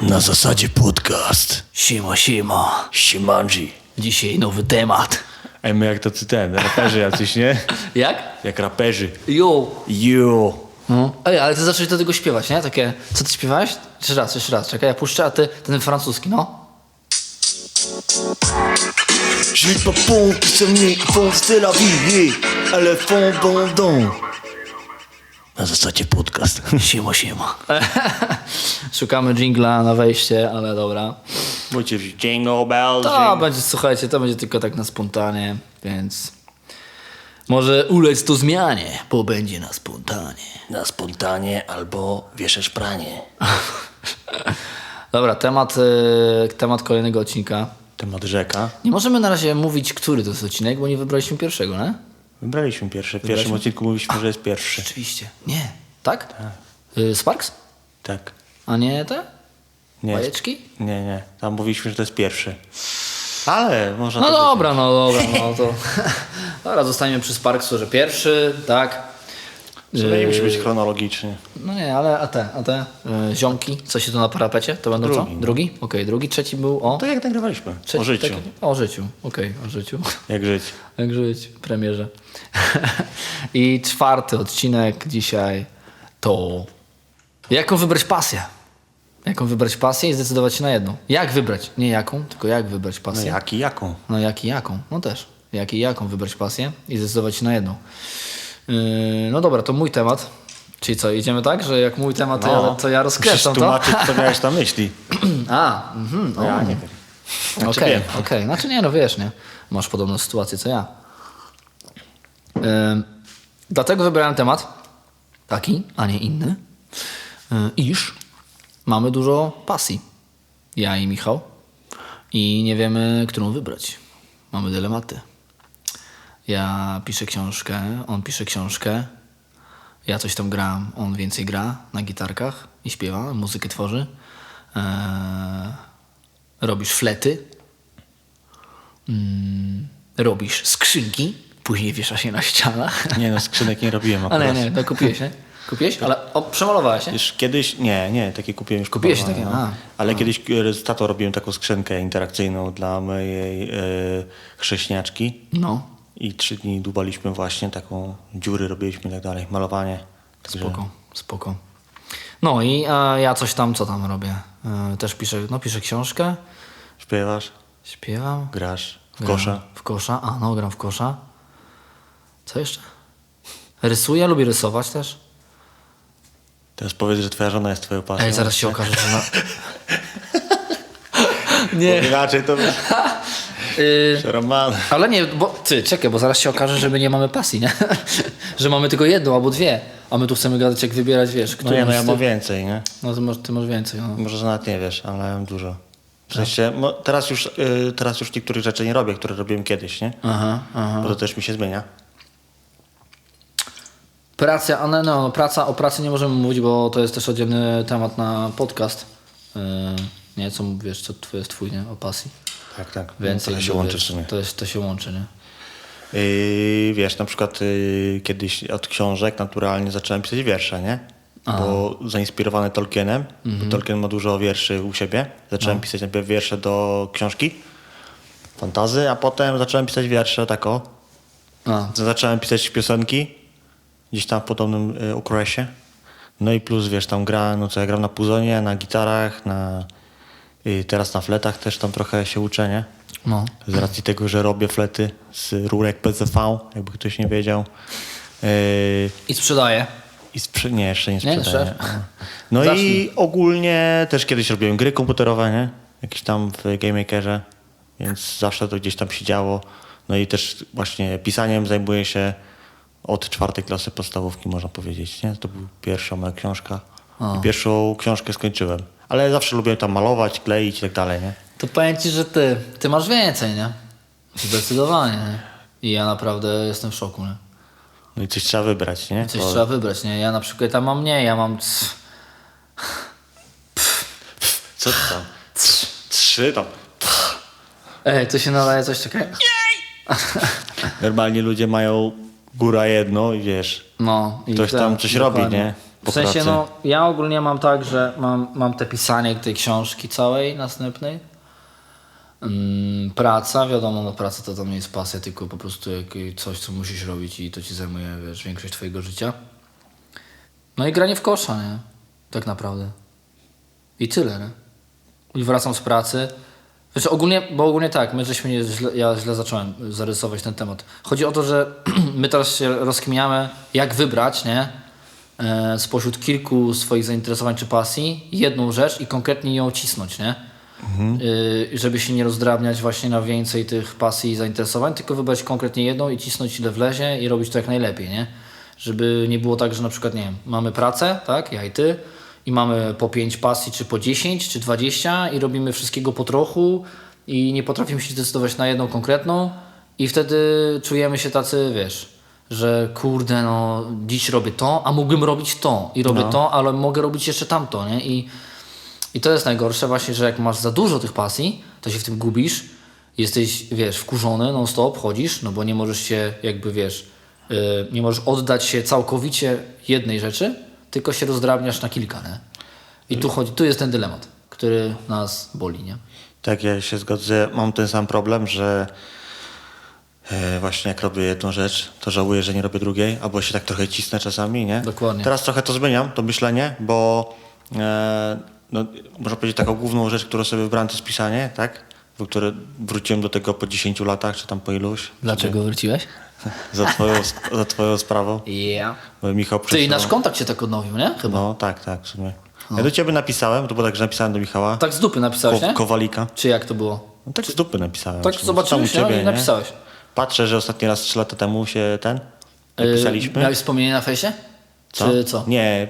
Na zasadzie podcast. Siema, siema. Simanji. Dzisiaj nowy temat. Ej, my jak tacy ten, raperzy jacyś, nie? Jak? Jak raperzy. Jo. Yo. No. Ej, ale ty zacząłeś do tego śpiewać, nie? Takie, co ty śpiewałeś? Jeszcze raz, jeszcze raz. Czekaj, ja puszczę, a ty ten francuski, no. Je pas bon qui se mnie font c'est la vie. Ale font bon don. Na zasadzie podcast. Siema, siema. Szukamy jingla na wejście, ale dobra. Wziąć jingle bells. To jingle- będzie, słuchajcie, to będzie tylko tak na spontanie, więc... Może ulec to zmianie, bo będzie na spontanie. Na spontanie albo wieszasz pranie. Dobra, temat, y, temat kolejnego odcinka. Temat rzeka. Nie możemy na razie mówić, który to jest odcinek, bo nie wybraliśmy pierwszego, nie? Wybraliśmy pierwszy. W pierwszym odcinku mówiliśmy, że jest pierwszy. Rzeczywiście. Nie. Tak? Y, Sparks? Tak. A nie te? Nie. Bajeczki? Nie, nie. Tam mówiliśmy, że to jest pierwszy. Ale można No to dobra, no dobra, no to... Dobra, zostaniemy przy Sparksu, że pierwszy, tak? To nie musi być chronologicznie. No nie, ale a te, a te y, ziomki, co się tu na parapecie, to będą Drugi, co? no. Drugi? Okej, drugi, trzeci był o... To jak nagrywaliśmy. Trzeci, O życiu. tak- o życiu, okej, o życiu. Jak żyć. Jak żyć, premierze. I czwarty odcinek dzisiaj to jaką wybrać pasję. Jaką wybrać pasję i zdecydować się na jedną. Jak wybrać? Nie jaką, tylko jak wybrać No pasję. jak i jaką? No jak i jaką? No też. Jak i jaką wybrać pasję i zdecydować się na jedną. Yy, no dobra, to mój temat. Czyli co, idziemy tak, że jak mój temat, to, ja, to ja rozkręcam to? tłumaczyć, co miałeś na myśli. A, mhm, o. Ja nie wiem. Okej, Znaczy okej. wiem. Znaczy nie, no wiesz, nie? Masz podobną sytuację co ja. Ym, dlatego wybrałem temat taki, a nie inny, y, iż mamy dużo pasji. Ja i Michał. I nie wiemy, którą wybrać. Mamy dylematy. Ja piszę książkę, on pisze książkę. Ja coś tam gram, on więcej gra na gitarkach i śpiewa, muzykę tworzy. Eee, robisz flety, mm, robisz skrzynki, później wiesza się na ścianach. Nie no, skrzynek nie robiłem akurat. Ale nie, to kupiłeś, nie? Kupiłeś? Ale o, przemalowałeś, nie? Już kiedyś, nie, nie, takie kupiłem już. Kupiłeś kupowane, takie, no. a. Ale kiedyś e, z tatą robiłem taką skrzynkę interakcyjną dla mojej e, chrześniaczki No, i trzy dni dubaliśmy właśnie taką, dziury robiliśmy i tak dalej, malowanie. Także spoko, spoko. No i e, ja coś tam, co tam robię? E, też piszę, no piszę książkę, Śpiewasz, śpiewam. grasz w gram kosza. W kosza, a no, gram w kosza. Co jeszcze? Rysuję, lubię rysować też. Teraz powiedz, że twoja żona jest twoją pasją. Ej, zaraz się okaże, że... Na... Bo nie. Inaczej to Y, Roman. ale nie, bo ty, czekaj, bo zaraz się okaże, że my nie mamy pasji, nie? że mamy tylko jedną albo dwie, a my tu chcemy gadać, jak wybierać, wiesz, No nie, no ja mam więcej, nie? No to może, ty masz więcej, no. Może że nawet nie wiesz, ale ja mam dużo. W sensie, mo, teraz, już, y, teraz już niektórych rzeczy nie robię, które robiłem kiedyś, nie? Aha, aha. Bo to też mi się zmienia. Praca, a no, no, praca, o pracy nie możemy mówić, bo to jest też oddzielny temat na podcast. Yy, nie, co wiesz, co to jest twój, nie? O pasji. Tak, tak. Więcej to się łączy w sumie. To, jest, to się łączy, nie? Yy, wiesz, na przykład yy, kiedyś od książek naturalnie zacząłem pisać wiersze, nie? Bo zainspirowany Tolkienem, bo Tolkien ma dużo wierszy u siebie. Zacząłem pisać najpierw wiersze do książki, fantazy, a potem zacząłem pisać wiersze tak o. A, Zacząłem pisać piosenki gdzieś tam w podobnym y, okresie. No i plus, wiesz, tam gra, no co ja gram na puzonie, na gitarach, na, y, teraz na fletach też tam trochę się uczę, nie? no. Z racji tego, że robię flety z rurek PZV, jakby ktoś nie wiedział. Yy, I sprzedaję. I sprze- nie, jeszcze nie Nie, sprzedaję. jeszcze? No Zacznij. i ogólnie też kiedyś robiłem gry komputerowe, nie? Jakieś tam w Game Makerze, więc zawsze to gdzieś tam się działo. No i też właśnie pisaniem zajmuję się od czwartej klasy podstawówki, można powiedzieć, nie? To była pierwsza moja książka. I pierwszą książkę skończyłem. Ale zawsze lubiłem tam malować, kleić i tak dalej, nie? To powiem ci, że ty, ty masz więcej, nie? Zdecydowanie, nie? I ja naprawdę jestem w szoku, nie? No i coś trzeba wybrać, nie? Coś Bo- trzeba wybrać, nie? Ja na przykład tam mam mniej, ja mam... Co to tam? Trzy tam. Ej, tu się nadaje coś takiego. Normalnie ludzie mają góra jedno i wiesz, No, i Ktoś tam coś robi, nie? W sensie, pracy. no, ja ogólnie mam tak, że mam, mam te pisanie tej książki całej następnej. Mm, praca, wiadomo, no praca to tam nie jest pasja, tylko po prostu coś, co musisz robić i to ci zajmuje, wiesz, większość twojego życia. No i granie w kosza, nie? Tak naprawdę. I tyle, nie? I wracam z pracy. Znaczy ogólnie, bo ogólnie tak, my żeśmy nie, źle, ja źle zacząłem zarysować ten temat. Chodzi o to, że my teraz się rozkminiamy, jak wybrać, nie? E, spośród kilku swoich zainteresowań czy pasji, jedną rzecz i konkretnie ją cisnąć, nie? Y, żeby się nie rozdrabniać właśnie na więcej tych pasji i zainteresowań, tylko wybrać konkretnie jedną i cisnąć ile wlezie i robić to jak najlepiej, nie? Żeby nie było tak, że na przykład, nie wiem, mamy pracę, tak, ja i ty, i mamy po 5 pasji, czy po 10, czy 20 i robimy wszystkiego po trochu i nie potrafimy się zdecydować na jedną konkretną i wtedy czujemy się tacy, wiesz, że kurde, no dziś robię to, a mógłbym robić to i robię to, ale mogę robić jeszcze tamto, nie? I i to jest najgorsze właśnie, że jak masz za dużo tych pasji, to się w tym gubisz, jesteś, wiesz, wkurzony non-stop, chodzisz, no bo nie możesz się jakby, wiesz, yy, nie możesz oddać się całkowicie jednej rzeczy, tylko się rozdrabniasz na kilka, nie? I tu chodzi, tu jest ten dylemat, który nas boli, nie? Tak, ja się zgodzę. Mam ten sam problem, że właśnie jak robię jedną rzecz, to żałuję, że nie robię drugiej, albo się tak trochę cisnę czasami, nie? Dokładnie. Teraz trochę to zmieniam, to myślenie, bo e, no, można powiedzieć taką główną rzecz, którą sobie wybrałem, to jest pisanie, tak? W które wróciłem do tego po 10 latach, czy tam po iluś. Dlaczego wróciłeś? Za twoją, za twoją sprawą. Ja. Bo Michał Ty i nasz kontakt się tak odnowił, nie? Chyba. No tak, tak, w sumie. Ja do ciebie napisałem, to było tak, że napisałem do Michała. Tak z dupy napisałeś, Ko- nie? Kowalika. Czy jak to było? No tak z dupy napisałem. Tak Czy- u no i nie? napisałeś. Patrzę, że ostatni raz 3 lata temu się ten Yy, napisaliśmy. miałeś wspomnienie na fejsie? Czy co? Nie,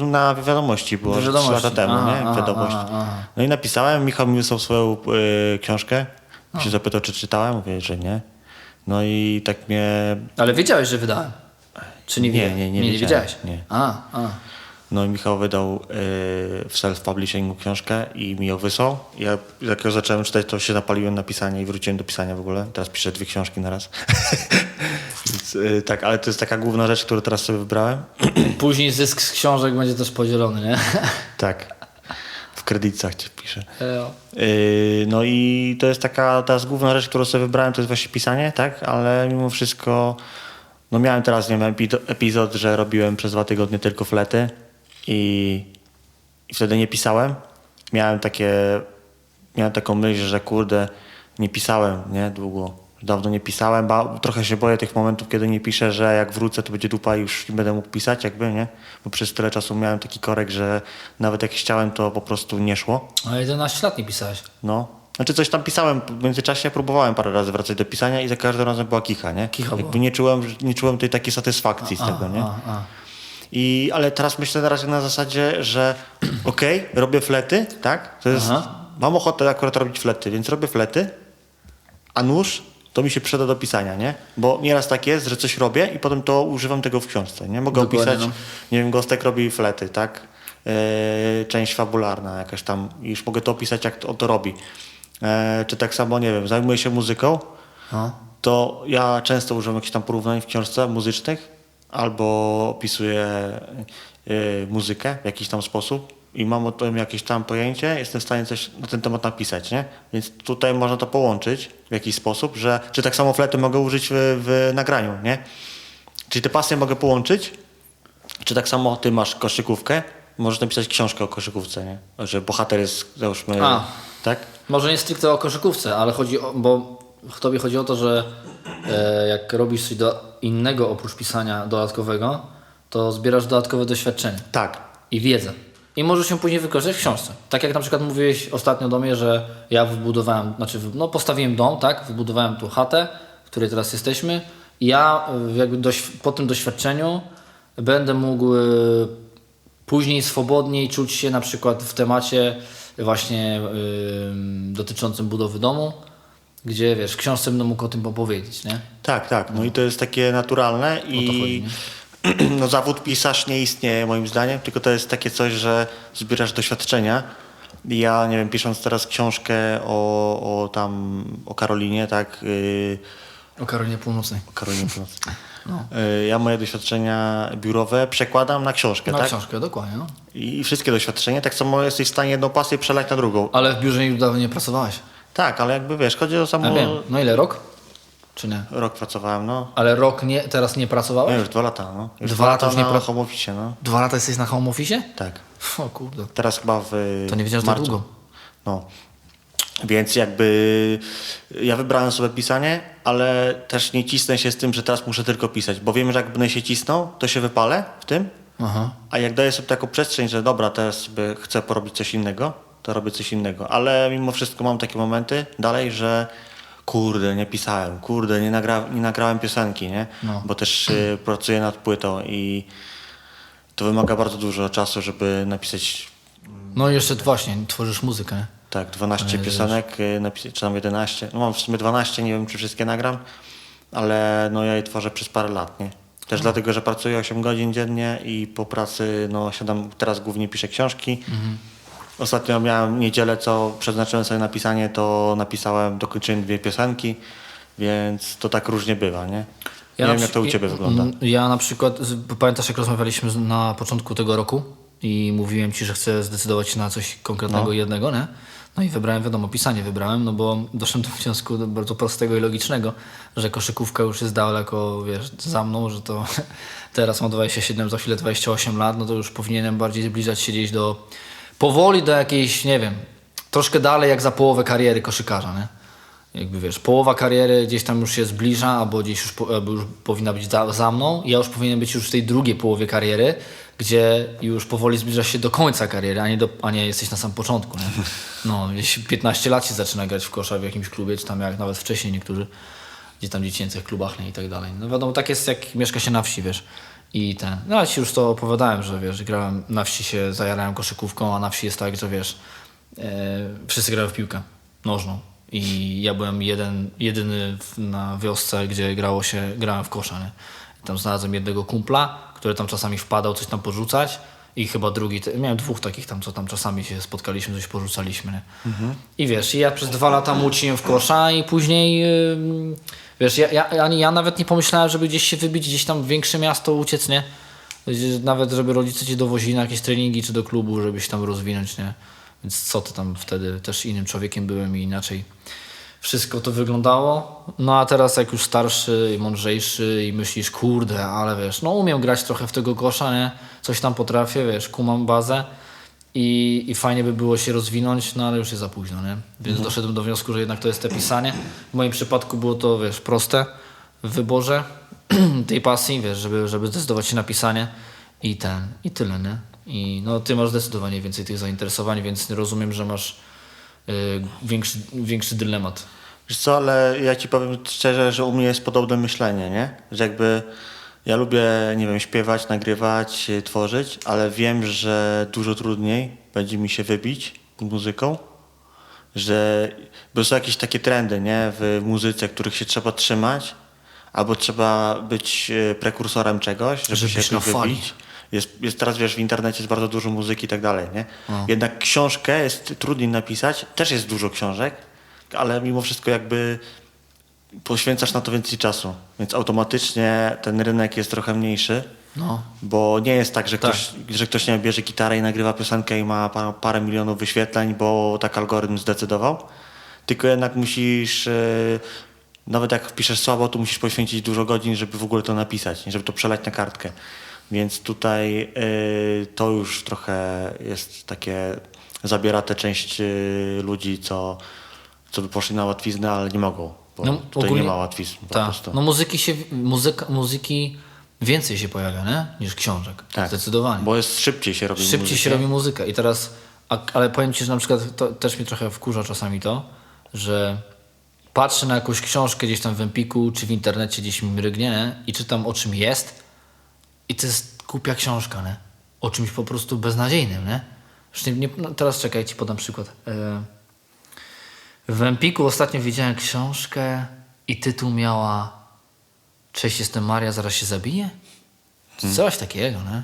na wiadomości było, wiadomości. 3 lata temu, Aha, nie? Wiadomość. aha, aha. No i napisałem, Michał mi wysłał swoją y, książkę. Się zapytał, czy czytałem, mówię, że nie. No i tak mnie... Ale wiedziałeś, że wydałem? Czy nie Nie, nie, nie nie, wiedziałem, wiedziałeś? nie. A, a. No i Michał wydał y, w self-publishingu książkę i mi ją wysłał. Ja jak ją zacząłem czytać, to się napaliłem na pisanie i wróciłem do pisania w ogóle. Teraz piszę dwie książki na raz. Więc, y, tak, ale to jest taka główna rzecz, którą teraz sobie wybrałem. Później zysk z książek będzie też podzielony, nie? tak. W kredytach cię piszę. E, No i to jest taka teraz główna rzecz, którą sobie wybrałem, to jest właśnie pisanie, tak? Ale mimo wszystko, no miałem teraz, nie wiem, epi- epizod, że robiłem przez dwa tygodnie tylko flety i, i wtedy nie pisałem. Miałem takie, miałem taką myśl, że kurde, nie pisałem, nie? Długo. Dawno nie pisałem, ba, trochę się boję tych momentów, kiedy nie piszę, że jak wrócę, to będzie dupa i już nie będę mógł pisać, jakby, nie? Bo przez tyle czasu miałem taki korek, że nawet jak chciałem, to po prostu nie szło. ale 11 lat nie pisałeś. No. Znaczy coś tam pisałem w międzyczasie, próbowałem parę razy wracać do pisania i za każdym razem była kicha, nie? Kicha Jakby nie czułem, nie czułem tej takiej satysfakcji z tego, nie? A, a. I, ale teraz myślę na razie na zasadzie, że okej, robię flety, tak? To jest, Aha. mam ochotę akurat robić flety, więc robię flety, a nóż to mi się przyda do pisania, nie? Bo nieraz tak jest, że coś robię i potem to używam tego w książce, nie? Mogę Dokładnie, opisać, no. nie wiem, Gostek robi flety, tak? Yy, część fabularna jakaś tam już mogę to opisać, jak to, to robi. E, czy tak samo, nie wiem, zajmuję się muzyką, No. to ja często używam jakichś tam porównań w książce muzycznych albo opisuję y, muzykę w jakiś tam sposób i mam o tym jakieś tam pojęcie, jestem w stanie coś na ten temat napisać, nie? Więc tutaj można to połączyć w jakiś sposób, że czy tak samo flety mogę użyć w, w nagraniu, nie? Czyli te pasje mogę połączyć, czy tak samo ty masz koszykówkę, możesz napisać książkę o koszykówce, nie? Że bohater jest, załóżmy, A. tak? Może nie stricte o koszykówce, ale chodzi o, bo tobie chodzi o to, że e, jak robisz coś do innego oprócz pisania dodatkowego, to zbierasz dodatkowe doświadczenie Tak. i wiedzę. I możesz ją później wykorzystać w książce. Tak jak na przykład mówiłeś ostatnio do mnie, że ja wybudowałem, znaczy no postawiłem dom, tak? Wybudowałem tu chatę, w której teraz jesteśmy. I ja y, jakby po tym doświadczeniu będę mógł y, później swobodniej czuć się na przykład w temacie właśnie y, dotyczącym budowy domu, gdzie wiesz, w książce będę mógł o tym opowiedzieć, nie? Tak, tak. No i to jest takie naturalne i chodzi, no, zawód pisarz nie istnieje moim zdaniem, tylko to jest takie coś, że zbierasz doświadczenia. Ja, nie wiem, pisząc teraz książkę o, o tam, o Karolinie, tak, yy, O Karolinie Północnej. o Karolinie Północnej. Y, Ja moje doświadczenia biurowe przekładam na książkę, Na tak? książkę, dokładnie. No. I wszystkie doświadczenia, tak samo jesteś w stanie jedną pasję przelać na drugą. Ale w biurze nigdy nie pracowałeś. Tak, ale jakby wiesz, chodzi o Ja samo... wiem. No ile, rok? Czy nie? Rok pracowałem, no. Ale rok nie, teraz nie No pracowałeś? już dwa lata, no. Już Dwa lata już nie na pra- home office, no. Dwa lata jesteś na home office? Tak. O kurde. Teraz chyba w To nie wiedziałem, że tak długo. No. Więc jakby ja wybrałem sobie pisanie, ale też nie cisnę się z tym, że teraz muszę tylko pisać, bo wiem, że jak będę się cisnął, to się wypalę w tym, Aha. a jak daję sobie taką przestrzeń, że dobra, teraz sobie chcę porobić coś innego, to robię coś innego, ale mimo wszystko mam takie momenty dalej, że kurde, nie pisałem, kurde, nie, nagra, nie nagrałem piosenki, nie? No. Bo też y, pracuję nad płytą i to wymaga bardzo dużo czasu, żeby napisać No i jeszcze właśnie, tworzysz muzykę, tak, 12 Ale piosenek, y, napis- czy tam 11. No mam w sumie 12, nie wiem czy wszystkie nagram, ale no ja je tworzę przez parę lat, nie? Też dlatego, że pracuję 8 godzin dziennie i po pracy no siadam, teraz głównie piszę książki. Ostatnio miałem niedzielę, co przeznaczyłem sobie na pisanie, to napisałem, dokończyłem dwie piosenki, więc to tak różnie bywa, nie? nie na wiem jak to u Ciebie ja- wygląda. mm, Ja na przykład, pamiętasz jak rozmawialiśmy na początku tego roku i mówiłem Ci, że chcę zdecydować się na coś konkretnego No. jednego, nie? No i wybrałem, wiadomo, pisanie wybrałem, no bo doszedłem do wniosku bardzo prostego i logicznego, że koszykówka już jest daleko, wiesz, za mną, że to teraz mam 27, za chwilę 28 lat, no to już powinienem bardziej zbliżać się gdzieś do, powoli do jakiejś, nie wiem, troszkę dalej jak za połowę kariery koszykarza, nie? jakby wiesz, połowa kariery gdzieś tam już się zbliża, albo gdzieś już, po, albo już powinna być za, za mną. Ja już powinien być już w tej drugiej połowie kariery, gdzie już powoli zbliżasz się do końca kariery, a nie, do, a nie jesteś na samym początku. Nie? No, gdzieś 15 lat się zaczyna grać w kosza w jakimś klubie, czy tam jak nawet wcześniej niektórzy, gdzie tam dziecięcych klubach nie, i tak dalej. No wiadomo, tak jest jak mieszka się na wsi, wiesz. I ten, no ja ci już to opowiadałem, że wiesz, grałem na wsi się, zajarałem koszykówką, a na wsi jest tak, że wiesz, e, wszyscy grają w piłkę nożną. I ja byłem jeden, jedyny w, na wiosce, gdzie grało się, grałem w kosza. Nie? Tam znalazłem jednego kumpla, który tam czasami wpadał coś tam porzucać i chyba drugi, miałem dwóch takich tam, co tam czasami się spotkaliśmy, coś porzucaliśmy. Nie? I wiesz, i ja przez dwa lata muciłem w kosza i później, wiesz, ja, ja, ani ja nawet nie pomyślałem, żeby gdzieś się wybić, gdzieś tam w większe miasto uciec, nie? Nawet, żeby rodzice cię dowozili na jakieś treningi czy do klubu, żeby się tam rozwinąć, nie? Więc co ty tam wtedy, też innym człowiekiem byłem i inaczej wszystko to wyglądało. No a teraz jak już starszy i mądrzejszy i myślisz, kurde, ale wiesz, no umiem grać trochę w tego kosza, nie? Coś tam potrafię, wiesz, kumam bazę i, i fajnie by było się rozwinąć, no ale już jest za późno, nie? Więc doszedłem do wniosku, że jednak to jest te pisanie. W moim przypadku było to, wiesz, proste w wyborze tej pasji, wiesz, żeby, żeby zdecydować się na pisanie i ten, i tyle, nie? I no ty masz zdecydowanie więcej tych zainteresowań, więc rozumiem, że masz większy, większy dylemat. Wiesz co, ale ja ci powiem szczerze, że u mnie jest podobne myślenie, nie? Że jakby ja lubię, nie wiem, śpiewać, nagrywać, y, tworzyć, ale wiem, że dużo trudniej będzie mi się wybić muzyką, że bo są jakieś takie trendy, nie? W muzyce, których się trzeba trzymać, albo trzeba być y, prekursorem czegoś, żeby, Żeby się na fali. wybić. Jest, jest teraz, wiesz, w internecie jest bardzo dużo muzyki i tak dalej, nie? Jednak książkę jest trudniej napisać, też jest dużo książek, ale mimo wszystko jakby poświęcasz na to więcej czasu, więc automatycznie ten rynek jest trochę mniejszy, No. bo nie jest tak, że Tak. ktoś, że ktoś nie bierze gitarę i nagrywa piosenkę i ma parę, parę milionów wyświetleń, bo tak algorytm zdecydował, tylko jednak musisz, e, nawet jak piszesz słabo, to musisz poświęcić dużo godzin, żeby w ogóle to napisać, żeby to przelać na kartkę. Więc tutaj e, to już trochę jest takie, zabiera tę część e, ludzi, co, co by poszli na łatwiznę, ale nie mogą, bo No, tutaj ogólnie- nie ma łatwizn po prostu. No muzyki się, muzyka, muzyki więcej się pojawia, nie? Niż książek. Tak, Zdecydowanie. Bo jest szybciej się robi Szybciej muzykę. się robi muzyka i teraz, a, ale powiem Ci, że na przykład to też mnie trochę wkurza czasami to, że patrzę na jakąś książkę gdzieś tam w Empiku czy w internecie gdzieś mi mrygnie nie? i czytam o czym jest i to jest głupia książka, nie? O czymś po prostu beznadziejnym, nie? Nie, nie no teraz czekaj, Ci podam przykład. E, w Empiku ostatnio widziałem książkę i tytuł miała Cześć, jestem Maria, zaraz się zabiję? Coś takiego, nie?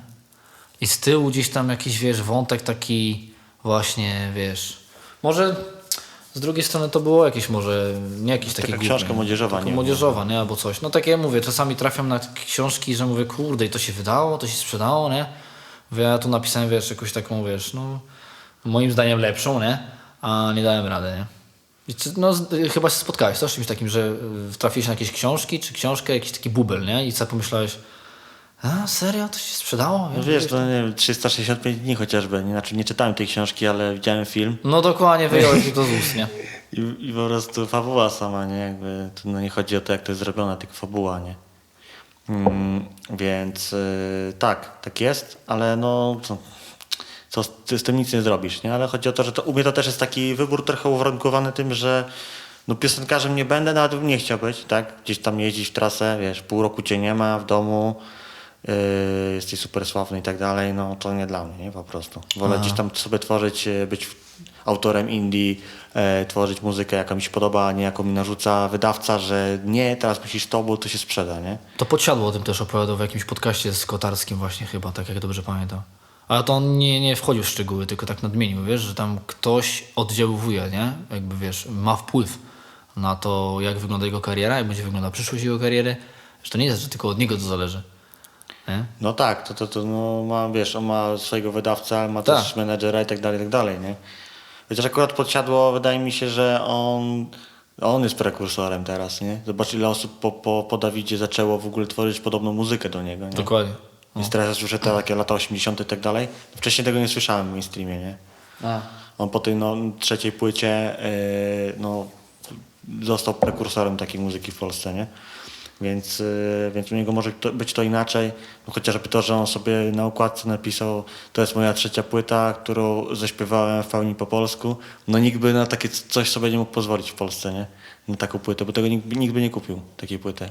I z tyłu gdzieś tam jakiś, wiesz, wątek taki właśnie, wiesz, może z drugiej strony to było jakieś może, nie jakieś takie Taka książka młodzieżowa, nie? młodzieżowa, nie? Albo coś. No takie mówię, czasami trafiam na książki, że mówię, kurde, i to się wydało, to się sprzedało, nie? Ja tu napisałem, wiesz, jakąś taką, wiesz, no moim zdaniem lepszą, nie? A nie dałem rady, nie? No, z- chyba się spotkałeś to, z czymś takim, że y, trafiłeś na jakieś książki, czy książkę, jakiś taki bubel, nie? I co pomyślałeś, a serio, to się sprzedało? No wiesz, to nie wiem, 365 dni chociażby. Nie, znaczy nie czytałem tej książki, ale widziałem film. No dokładnie, wyjąłeś to z ust, nie? I, I po prostu fabuła sama, nie? Jakby tu no nie chodzi o to, jak to jest zrobione, tylko fabuła, nie? Mm, więc y, tak, tak jest, ale no co, co z, z tym nic nie zrobisz, nie? Ale chodzi o to, że to, u mnie to też jest taki wybór trochę uwarunkowany tym, że no piosenkarzem nie będę, nawet bym nie chciał być, tak? Gdzieś tam jeździć w trasę, wiesz, pół roku cię nie ma w domu, jesteś super sławny i tak dalej, no to nie dla mnie, nie? Po prostu. Wolę gdzieś tam sobie tworzyć, yy, być autorem indie, e, tworzyć muzykę, jaka mi się podoba, a nie jaką mi narzuca wydawca, że nie, teraz musisz to, bo to się sprzeda, nie? To podsiadło o tym też opowiadał w jakimś podcaście z Kotarskim właśnie chyba, tak jak dobrze pamiętam. Ale to on nie, nie wchodził w szczegóły, tylko tak nadmienił, wiesz, że tam ktoś oddziaływuje, nie? Jakby wiesz, ma wpływ na to, jak wygląda jego kariera, jak będzie wyglądała przyszłość jego kariery, że to nie jest, że tylko od niego to zależy. Nie? No tak, to, to, to no, ma, wiesz, on ma swojego wydawcę, ma Tak. też menedżera i tak dalej, i tak dalej, nie? Chociaż akurat podsiadło, wydaje mi się, że on, on jest prekursorem teraz, nie? Zobacz ile osób po, po, po Dawidzie zaczęło w ogóle tworzyć podobną muzykę do niego, nie? Dokładnie. Więc teraz już te takie lata 80 i tak dalej. Wcześniej tego nie słyszałem w mainstreamie, nie? A. On po tej no, trzeciej płycie yy, no, został prekursorem takiej muzyki w Polsce, nie? Więc, yy, więc u niego może to, być to inaczej. No, chociażby to, że on sobie na układce napisał, to jest moja trzecia płyta, którą zaśpiewałem w pełni po polsku. No nikt by na takie coś sobie nie mógł pozwolić w Polsce, nie? Na taką płytę, bo tego nikt, nikt by nie kupił, takiej płyty.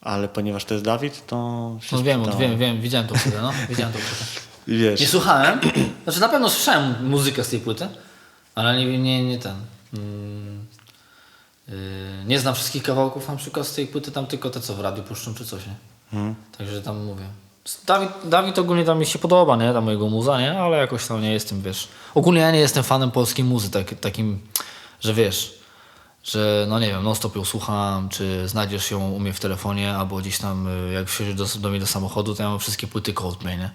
Ale ponieważ to jest Dawid, to się No wiem, wiem, wiem, widziałem tą płytę, no. Widziałem tą płytę. Wiesz, Nie słuchałem. Znaczy na pewno słyszałem muzykę z tej płyty, ale nie, nie, nie ten. Mm, nie znam wszystkich kawałków na przykład z tej płyty, tam tylko te co w radiu puszczą czy coś, nie? Także tam mówię. Dawid, Dawid ogólnie tam mi się podoba, nie? Ta mojego muza, nie? Ale jakoś tam nie jestem, wiesz. Ogólnie ja nie jestem fanem polskiej muzy, tak, takim, że wiesz, że no nie wiem, non stop ją słucham, czy znajdziesz ją u mnie w telefonie, albo gdzieś tam, y, jak wsiądziesz do, do mnie do samochodu, to ja mam wszystkie płyty Coldplay, nie?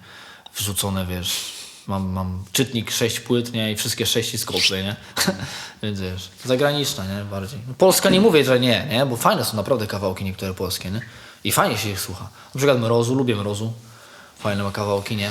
Wrzucone, wiesz, mam, mam czytnik sześć płyt, nie? I wszystkie sześć jest Coldplay, nie? Więc wiesz, zagraniczna, nie? Bardziej. Polska nie mówię, że nie, nie? Bo fajne są naprawdę kawałki niektóre polskie, nie? I fajnie się ich słucha. Na przykład Mrozu, lubię Mrozu. Fajne ma kawałki, nie?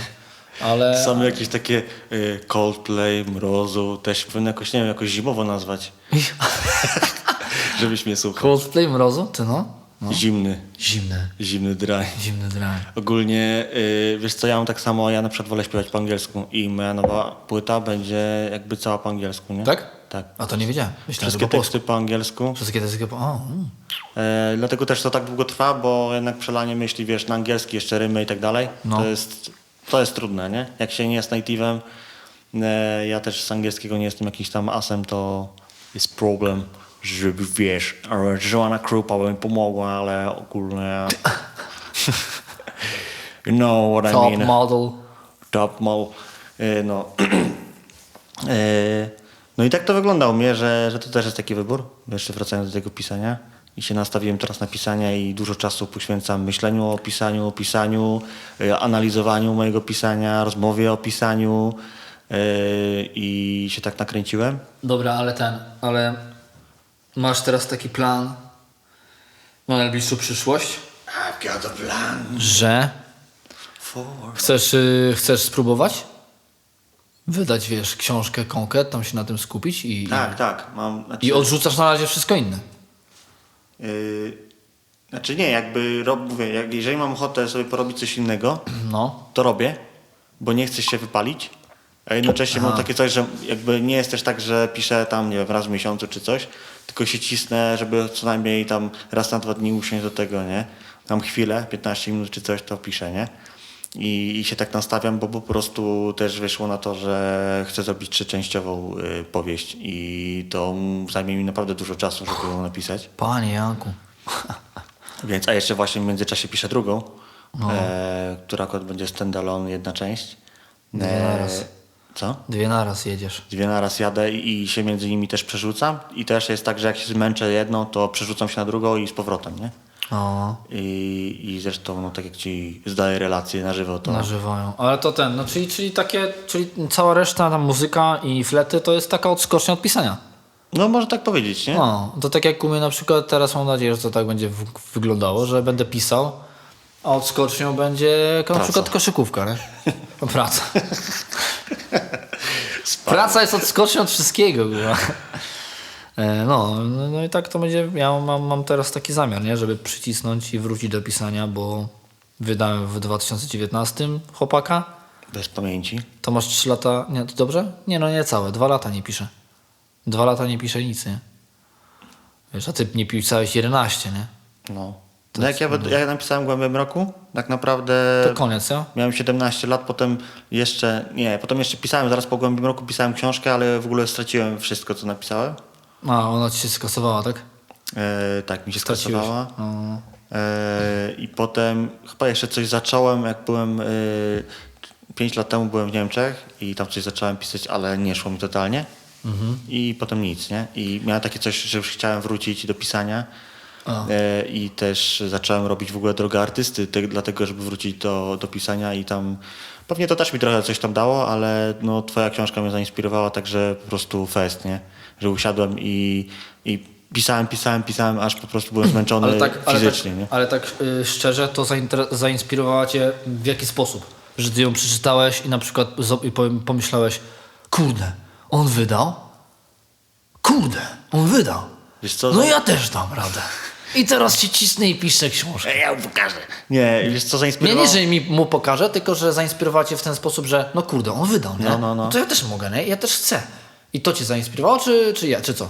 Ale... Są jakieś takie y, Coldplay, Mrozu, też powinno jakoś, nie wiem, jakoś zimowo nazwać. Żebyś mnie słuchał. Coldplay, Mrozu? Ty no? No. Zimny, Zimny. zimny dry. Zimny drag. Ogólnie, y, wiesz co, ja mam tak samo, ja na przykład wolę śpiewać po angielsku i moja nowa płyta będzie jakby cała po angielsku, nie? Tak? Tak. A to nie wiedziałem. Myślałem, Wszystkie po teksty po angielsku. Wszystkie teksty po... O, mm. E, dlatego też to tak długo trwa, bo jednak przelanie myśli, wiesz, na angielski, jeszcze rymy i tak dalej, No. to, jest, to jest trudne, nie? Jak się nie jest native'em, e, ja też z angielskiego nie jestem jakimś tam asem, to jest problem, żeby, wiesz, ale Joanna Krupa by mi pomogła, ale ogólnie... you know what I Top mean. model. Top model. E, no. E, no i tak to wygląda u mnie, że, że to też jest taki wybór. Jeszcze wracając do tego pisania. I się nastawiłem teraz na pisanie i dużo czasu poświęcam myśleniu o pisaniu, o pisaniu, e, analizowaniu mojego pisania, rozmowie o pisaniu e, i się tak nakręciłem. Dobra, ale ten, ale masz teraz taki plan na najbliższą przyszłość, I've got a plan że for... chcesz, y, chcesz spróbować wydać, wiesz, książkę konkret, tam się na tym skupić i, Tak, tak. Mam, znaczy, i, i odrzucasz na razie wszystko inne. Yy, znaczy nie, jakby rob, mówię, jak, jeżeli mam ochotę sobie porobić coś innego, No, to robię, bo nie chcę się wypalić. A jednocześnie mam takie coś, że jakby nie jest też tak, że piszę tam, nie wiem, raz w miesiącu czy coś, tylko się cisnę, żeby co najmniej tam raz na dwa dni usiąść do tego, nie? Mam chwilę, 15 minut czy coś, to piszę, nie? I, I się tak nastawiam, bo po prostu też wyszło na to, że chcę zrobić trzyczęściową y, powieść i to zajmie mi naprawdę dużo czasu, żeby ją napisać. panie Janku. Więc, a jeszcze właśnie w międzyczasie piszę drugą, No. e, która akurat będzie standalone, jedna część. Dwie naraz. Co? Dwie naraz jedziesz. Dwie naraz jadę i się między nimi też przerzucam. I też jest tak, że jak się zmęczę jedną, to przerzucam się na drugą i z powrotem, nie? O, I, i zresztą, no tak jak ci zdaję relacje na żywo, to... nażywają. Ale to ten, no czyli, czyli takie, czyli cała reszta, tam muzyka i flety to jest taka odskocznia od pisania. No można tak powiedzieć, nie? No, to tak jak u mnie na przykład, teraz mam nadzieję, że to tak będzie w- wyglądało, że będę pisał, a odskocznią będzie na przykład koszykówka, nie? Praca. Praca jest odskocznią od wszystkiego. kurwa. E, No, no, no i tak to będzie, ja mam, mam teraz taki zamiar, nie? żeby przycisnąć i wrócić do pisania, bo wydałem w 2019 chłopaka, Bez pamięci. to masz 3 lata, nie, to dobrze? Nie, no nie całe, 2 lata nie piszę. 2 lata nie piszę nic, nie? Wiesz, a ty nie pisałeś 11, nie? No. No jak ja, ja napisałem Głębiem Roku, tak naprawdę To koniec, ja? miałem 17 lat, potem jeszcze, nie, potem jeszcze pisałem, zaraz po Głębiem Roku pisałem książkę, ale w ogóle straciłem wszystko, co napisałem. A, ona ci się skasowała, tak? E, tak, mi się Straciłeś. skasowała. No. E, I potem chyba jeszcze coś zacząłem, jak byłem e, 5 lat temu byłem w Niemczech i tam coś zacząłem pisać, ale nie szło mi totalnie. Mhm. I potem nic, nie? I miałem takie coś, że już chciałem wrócić do pisania. E, I też zacząłem robić w ogóle drogę artysty, te, dlatego żeby wrócić do, do pisania i tam pewnie to też mi trochę coś tam dało, ale no, twoja książka mnie zainspirowała, także po prostu fest, nie? Że usiadłem i, i pisałem, pisałem, pisałem, aż po prostu byłem zmęczony Ale tak, ale tak, fizycznie, nie? ale tak y, szczerze, to zainspirowała cię w jaki sposób? Że ty ją przeczytałeś i na przykład i pom- pomyślałeś, kurde, on wydał? Kurde, on wydał. No ja też dam radę. I teraz ci cisnę i piszę książkę. Ja mu pokażę. Nie, wiesz co Nie, zainspirowało? nie, że mi mu pokażę, tylko że zainspirowała cię w ten sposób, że no kurde, on wydał, nie? No, no, no. To ja też mogę, nie? Ja też chcę. I to cię zainspirowało, czy, czy ja, czy co?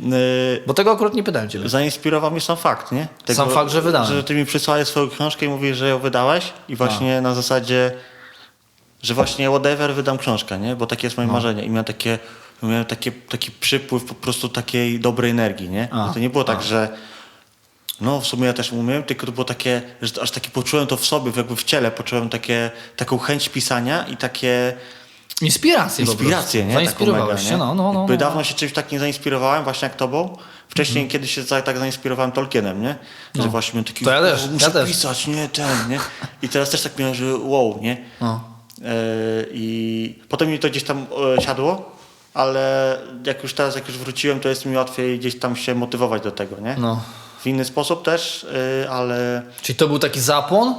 Y, Bo tego akurat nie pytałem ciebie. Zainspirował mnie sam fakt, nie? Sam fakt, że wydałem. Że ty mi przysłałeś swoją książkę i mówisz, że ją wydałeś i właśnie na zasadzie, że właśnie whatever wydam książkę, nie? Bo takie jest No. moje marzenie. I miałem takie, miałem takie, taki przypływ po prostu takiej dobrej energii, nie? A, to nie było tak, że no w sumie ja też umiem, tylko to było takie, że aż takie poczułem to w sobie, jakby w ciele, poczułem takie, taką chęć pisania i takie inspirację, prostu. nie? Zainspirowałeś Taką się, mega, no, no, no. Jakby no. dawno się czymś tak nie zainspirowałem, właśnie jak tobą. Wcześniej kiedyś się tak, zainspirowałem Tolkienem, nie? Że właśnie miałem taki, To ja też, "O, ja muszę też. pisać, nie, ten, nie? I teraz też tak miałem, że wow, nie? No. E, I potem mi to gdzieś tam e, siadło, ale jak już teraz, jak już wróciłem, to jest mi łatwiej gdzieś tam się motywować do tego, nie? No. W inny sposób też, e, ale Czyli to był taki zapłon,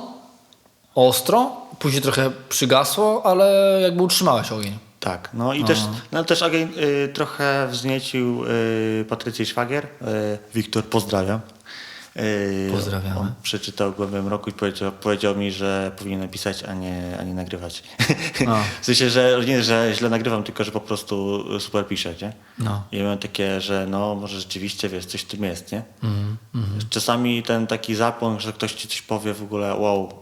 ostro, później trochę przygasło, ale jakby utrzymałeś ogień. Tak, no i też, no też ogień y, trochę wzniecił y, Patrycję Szwagier. Y, Wiktor, pozdrawiam. Y, Pozdrawiamy. On przeczytał Głębiem Roku i powiedział, powiedział mi, że powinienem pisać, a nie, a nie nagrywać. A. w sensie, że nie, że źle nagrywam, tylko że po prostu super piszę, nie? No. I miałem takie, że no może rzeczywiście, wiesz, coś w tym jest, nie? Mhm, Czasami ten taki zapłon, że ktoś ci coś powie w ogóle, wow,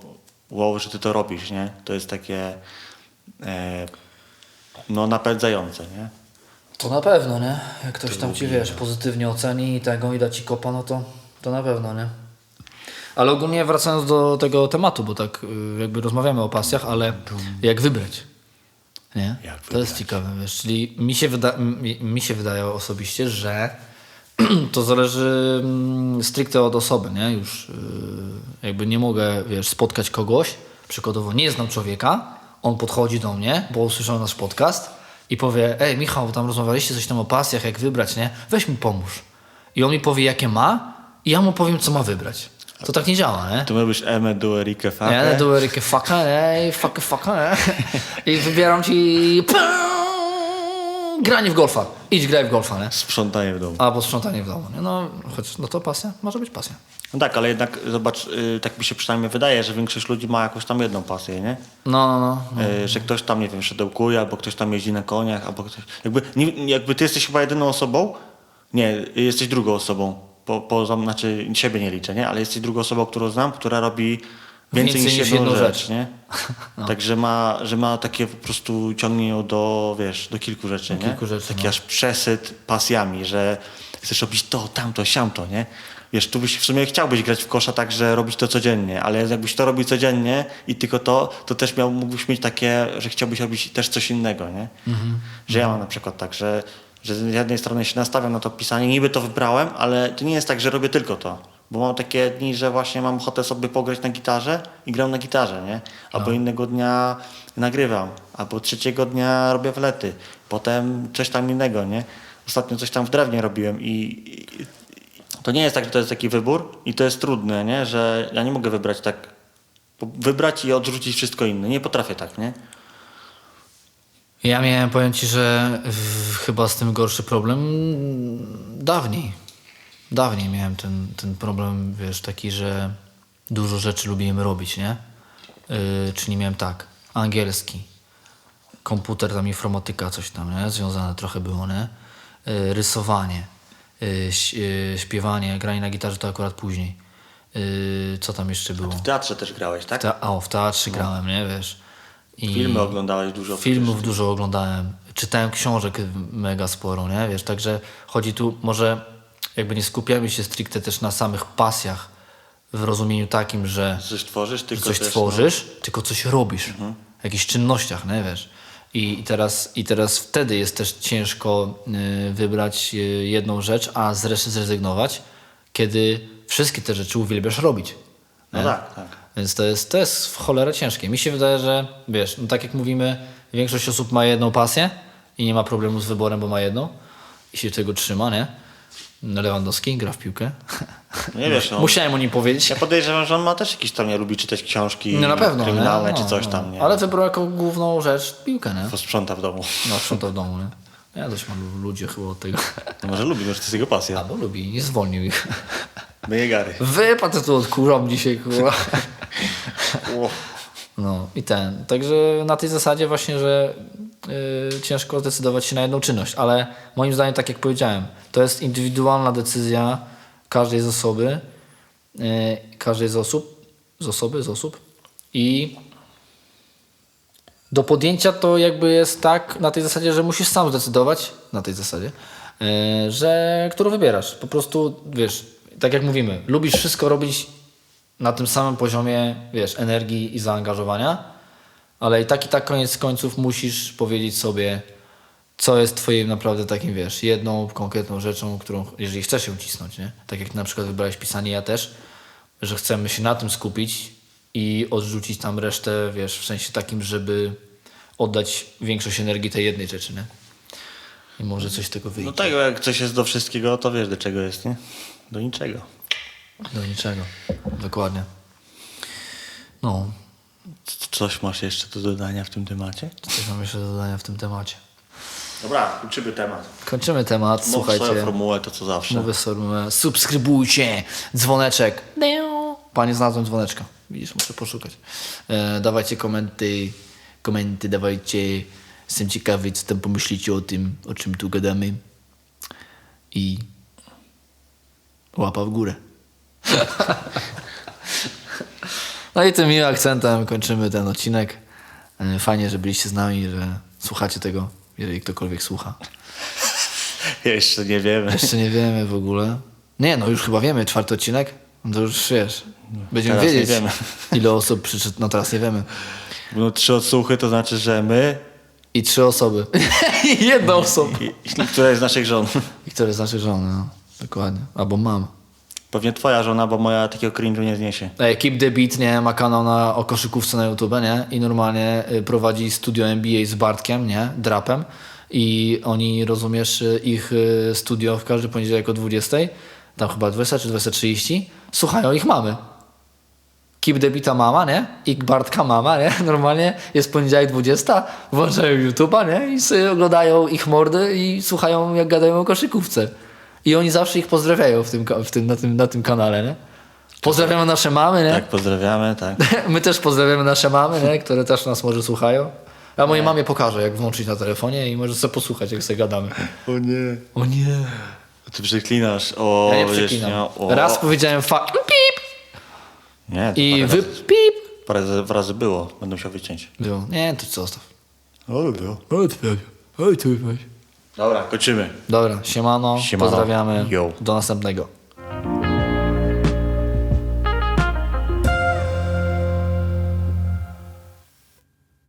wow, że ty to robisz, nie? To jest takie e, no napędzające, nie? To na pewno, nie? Jak ktoś tam ci, wiesz, pozytywnie oceni i tego i da ci kopa, no to, to na pewno, nie? Ale ogólnie wracając do tego tematu, bo tak y, jakby rozmawiamy o pasjach, ale jak wybrać? Nie? Jak to jest ciekawe, wiesz, czyli mi się, wyda mi, mi się wydaje osobiście, że to zależy mm, stricte od osoby, nie? Już y, jakby nie mogę, wiesz, spotkać kogoś, przykładowo nie znam człowieka, on podchodzi do mnie, bo usłyszał nasz podcast i powie, ej Michał, tam rozmawialiście coś tam o pasjach, jak wybrać, nie? Weź mi pomóż. I on mi powie, jakie ma i ja mu powiem, co ma wybrać. To tak nie działa, nie? To robisz Eme Duerike Fake. Ja do Erykę fucka, nie? Fuck, fuck, nie? I wybieram ci granie w golfa. Idź graj w golfa, nie? Sprzątanie w domu. Albo sprzątanie w domu, nie? No, choć, no to pasja, może być pasja. No tak, ale jednak zobacz, y, tak mi się przynajmniej wydaje, że większość ludzi ma jakąś tam jedną pasję, nie? No, no, no. Y, Że ktoś tam, nie wiem, szydełkuje, albo ktoś tam jeździ na koniach, albo ktoś... Jakby, jakby ty jesteś chyba jedyną osobą, nie, jesteś drugą osobą, po, poza, znaczy siebie nie liczę, nie? Ale jesteś drugą osobą, którą znam, która robi więcej, niż, niż jedną, rzecz, rzecz. nie? Także ma, że ma takie po prostu, ciągnie ją do, wiesz, do kilku rzeczy, nie? kilku rzeczy, Taki no. aż przesyt pasjami, że chcesz robić to, tamto, siamto, nie? wiesz, tu byś w sumie chciałbyś grać w kosza tak, że robić to codziennie, ale jakbyś to robił codziennie i tylko to, to też miał, mógłbyś mieć takie, że chciałbyś robić też coś innego, nie? Że ja mam na przykład tak, że, że z jednej strony się nastawiam na to pisanie, niby to wybrałem, ale to nie jest tak, że robię tylko to. Bo mam takie dni, że właśnie mam ochotę sobie pograć na gitarze i gram na gitarze, nie? Albo innego dnia nagrywam, albo trzeciego dnia robię wlety, potem coś tam innego, nie? Ostatnio coś tam w drewnie robiłem i, i to nie jest tak, że to jest taki wybór i to jest trudne, nie? Że ja nie mogę wybrać tak, wybrać i odrzucić wszystko inne. Nie potrafię tak, nie? Ja miałem, powiem ci, że w, chyba z tym gorszy problem dawniej. Dawniej miałem ten, ten problem, wiesz, taki, że dużo rzeczy lubiłem robić, nie? Yy, czyli miałem tak, angielski, komputer, tam informatyka, coś tam, nie? Związane trochę było, nie? Yy, rysowanie, yy, śpiewanie, granie na gitarze to akurat później. Yy, co tam jeszcze było? W teatrze też grałeś, tak? Ta, o, w teatrze grałem, nie? Wiesz. I Filmy oglądałeś dużo. Filmów dużo oglądałem. Czytałem książek mega sporo, nie? Wiesz, także chodzi tu, może jakby nie skupiamy się stricte też na samych pasjach w rozumieniu takim, że Coś tworzysz, tylko coś też, no. tworzysz, tylko coś robisz. W jakichś czynnościach, nie wiesz. I, teraz, I teraz wtedy jest też ciężko y, wybrać y, jedną rzecz, a z reszty zrezygnować, kiedy wszystkie te rzeczy uwielbiasz robić. No nie? tak, tak. Więc to jest, to jest w cholerę ciężkie. Mi się wydaje, że wiesz, no tak jak mówimy, większość osób ma jedną pasję i nie ma problemu z wyborem, bo ma jedną i się tego trzyma, nie? Lewandowski gra w piłkę. Nie wiesz, no. Musiałem o nim powiedzieć. Ja podejrzewam, że on ma też jakiś tam, nie lubi czytać książki No na pewno. kryminalne nie? czy No, coś no. tam, nie? Ale wybrał jako główną rzecz piłkę, nie? Posprząta w domu. No, sprząta w domu, nie? Ja dość mam ludzi chyba od tego. No może lubi, może to jest jego pasja. Albo lubi, nie zwolnił ich. Myje gary. Wypadł tu odkurzam dzisiaj, kurwa. No i ten. Także na tej zasadzie właśnie, że yy, ciężko zdecydować się na jedną czynność, ale moim zdaniem, tak jak powiedziałem, to jest indywidualna decyzja każdej z osoby, yy, każdej z osób, z osoby, z osób i do podjęcia to jakby jest tak na tej zasadzie, że musisz sam zdecydować, na tej zasadzie, yy, że którą wybierasz. Po prostu, wiesz, tak jak mówimy, lubisz wszystko robić na tym samym poziomie, wiesz, energii i zaangażowania, ale i tak i tak koniec końców musisz powiedzieć sobie, co jest twoim naprawdę takim, wiesz, jedną konkretną rzeczą, którą, jeżeli chcesz ją cisnąć, nie? Tak jak na przykład wybrałeś pisanie, ja też, że chcemy się na tym skupić i odrzucić tam resztę, wiesz, w sensie takim, żeby oddać większość energii tej jednej rzeczy, nie? I może coś z tego wyjdzie. No tak, jak coś jest do wszystkiego, to wiesz do czego jest, nie? Do niczego. Do niczego. Dokładnie. No, C- Coś masz jeszcze do dodania w tym temacie? coś mam jeszcze do dodania w tym temacie. Dobra, kończymy temat. Kończymy temat, Mów słuchajcie. formułę, to co zawsze. Mówię sobie, subskrybujcie, dzwoneczek. Panie znalazłem dzwoneczka. Widzisz, muszę poszukać. E, dawajcie komenty, komenty dawajcie. Jestem ciekawy, co tam pomyślicie o tym, o czym tu gadamy. I łapa w górę. no i tym miłym akcentem kończymy ten odcinek. E, Fajnie, że byliście z nami, że słuchacie tego, jeżeli ktokolwiek słucha. Jeszcze nie wiemy. Jeszcze nie wiemy w ogóle. Nie, no już chyba wiemy, czwarty odcinek. No to już wiesz. Będziemy Teraz wiedzieć, ile osób przyszedł. No teraz nie wiemy. No trzy odsłuchy to znaczy, że my I trzy osoby. I jedna osoba. i, i któraś z naszych żon. I które z naszych żon, no. Dokładnie. Albo mam. Pewnie twoja żona, bo moja takiego cringe'u nie zniesie. Ej, Keep the Beat, nie? Ma kanał na, o koszykówce na YouTube, nie? I normalnie y, prowadzi studio NBA z Bartkiem, nie? Drapem. I oni, rozumiesz, y, ich y, studio w każdy poniedziałek o 20, tam chyba 20 czy 20.30, słuchają ich mamy. Keep the Beata mama, nie? I Bartka mama, nie? Normalnie jest poniedziałek 20, włączają YouTube'a, nie? I sobie oglądają ich mordy i słuchają jak gadają o koszykówce. I oni zawsze ich pozdrawiają w tym, w tym, na, tym, na tym kanale, nie? Pozdrawiamy nasze mamy, nie? Tak, pozdrawiamy, tak. My też pozdrawiamy nasze mamy, nie? które też nas może słuchają. Ja mojej mamie pokażę, jak włączyć na telefonie i może sobie posłuchać, jak sobie gadamy. O nie. O nie. Ty przeklinasz. O, Ja nie przeklinam. o. Raz powiedziałem fa... pip Nie, to i parę, wy... razy, pip. parę razy- razy było. Będę musiał wyciąć. Było. Nie, to zostaw. O, było. Oj, ty. Dobra, kończymy. Dobra, siemano, Siemano. pozdrawiamy. Yo. Do następnego.